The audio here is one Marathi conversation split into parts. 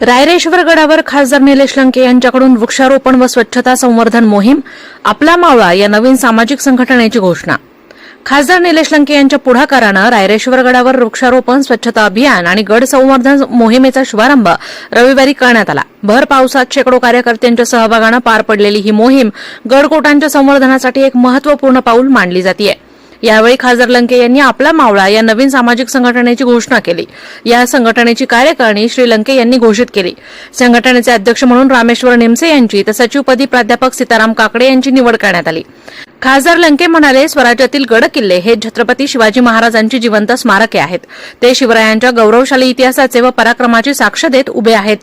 रायरेश्वर गडावर खासदार निलेश लंके यांच्याकडून वृक्षारोपण व स्वच्छता संवर्धन मोहीम आपला मावळा या नवीन सामाजिक संघटनेची घोषणा. खासदार निलेश लंके यांच्या पुढाकारानं रायरेश्वर गडावर वृक्षारोपण स्वच्छता अभियान आणि गड संवर्धन मोहिमेचा शुभारंभ रविवारी करण्यात आला. भर पावसात शेकडो कार्यकर्त्यांच्या सहभागानं पार पडलेली ही मोहीम गडकोटांच्या संवर्धनासाठी एक महत्त्वपूर्ण पाऊल मानली जाते यावेळी खासदार लंके यांनी आपला मावळा या नवीन सामाजिक संघटनेची घोषणा केली. या संघटनेची कार्यकारिणी श्री लंके यांनी घोषित केली. संघटनेचे अध्यक्ष म्हणून रामेश्वर नेमसे यांची तर सचिवपदी प्राध्यापक सीताराम काकडे यांची निवड करण्यात आली. खासदार लंके म्हणाले स्वराज्यातील गड किल्ले हे छत्रपती शिवाजी महाराजांची जिवंत स्मारके आहेत. ते शिवरायांच्या गौरवशाली इतिहासाचे व पराक्रमाची साक्ष देत उभे आहेत.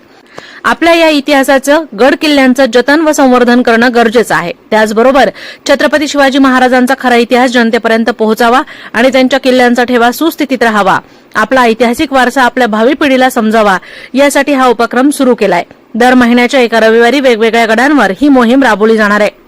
आपल्या या इतिहासाचं गड किल्ल्यांचं जतन व संवर्धन करणं गरजेचं आहे. त्याचबरोबर छत्रपती शिवाजी महाराजांचा खरा इतिहास जनतेपर्यंत पोहोचावा आणि त्यांच्या किल्ल्यांचा ठेवा सुस्थितीत राहावा. आपला ऐतिहासिक वारसा आपल्या भावी पिढीला समजावा यासाठी हा उपक्रम सुरू केलाय. दर महिन्याच्या एका रविवारी वेगवेगळ्या गडांवर ही मोहीम राबवली जाणार आहे.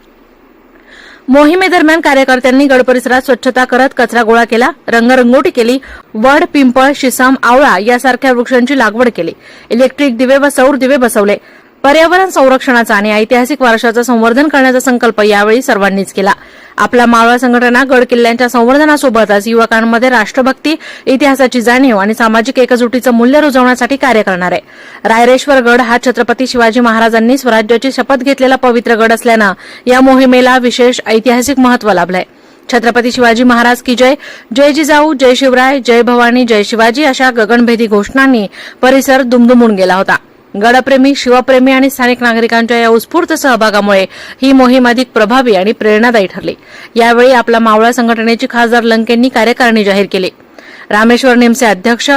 मोहिमेदरम्यान कार्यकर्त्यांनी गड परिसरात स्वच्छता करत कचरा गोळा केला रंगरंगोटी केली वड पिंपळ शिसम आवळा यासारख्या वृक्षांची लागवड केली. इलेक्ट्रिक दिवे व सौर दिवे बसवले. पर्यावरण संरक्षणाचा आणि ऐतिहासिक वारशाचं संवर्धन करण्याचा संकल्प यावेळी सर्वांनीच केला. आपला मावळा संघटना गड किल्ल्यांच्या संवर्धनासोबतच युवकांमध्ये राष्ट्रभक्ती इतिहासाची जाणीव आणि सामाजिक एकजुटीचं मूल्य रुजवण्यासाठी कार्य करणार आहे. रायरेश्वर गड हा छत्रपती शिवाजी महाराजांनी स्वराज्याची शपथ घेतलेला पवित्र गड असल्यानं या मोहिमेला विशेष ऐतिहासिक महत्त्व लाभलंय. छत्रपती शिवाजी महाराज की जय जय जिजाऊ जय शिवराय जय भवानी जय शिवाजी अशा गगनभेदी घोषणांनी परिसर दुमदुमून गेला होता. गडप्रेमी शिवप्रेमी आणि स्थानिक नागरिकांच्या या उत्स्फूर्त सहभागामुळे ही मोहीम अधिक प्रभावी आणि प्रेरणादायी ठरली. यावेळी आपला मावळा संघटनेची खासदार लंकेंनी कार्यकारिणी जाहीर केली. रामेश्वर नेमसे अध्यक्ष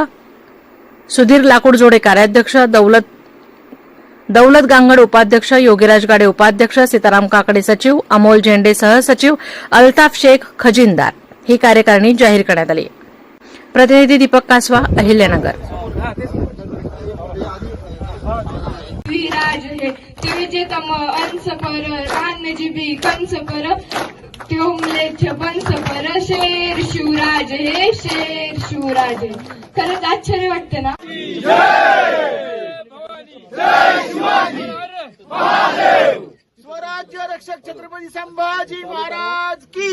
सुधीर लाकूडजोडे कार्याध्यक्ष दौलत दौलत गांगड उपाध्यक्ष योगीराज गाडे उपाध्यक्ष सीताराम काकडे सचिव अमोल झेंडे सहसचिव अल्ताफ शेख खजिनदार. ही कार्यकारिणी जाहीर करण्यात आली. प्रतिनिधी दीपक कासवा अहिल्यानगर. विराज हे। ते जे तम अंस पर रान जिबी कंस पर। त्योमलेच बंस पर शेर शिवराज हे शेर शिवराज हे। खरंच आश्चर्य वाटतं ना? स्वराज्य रक्षक छत्रपती संभाजी महाराज की।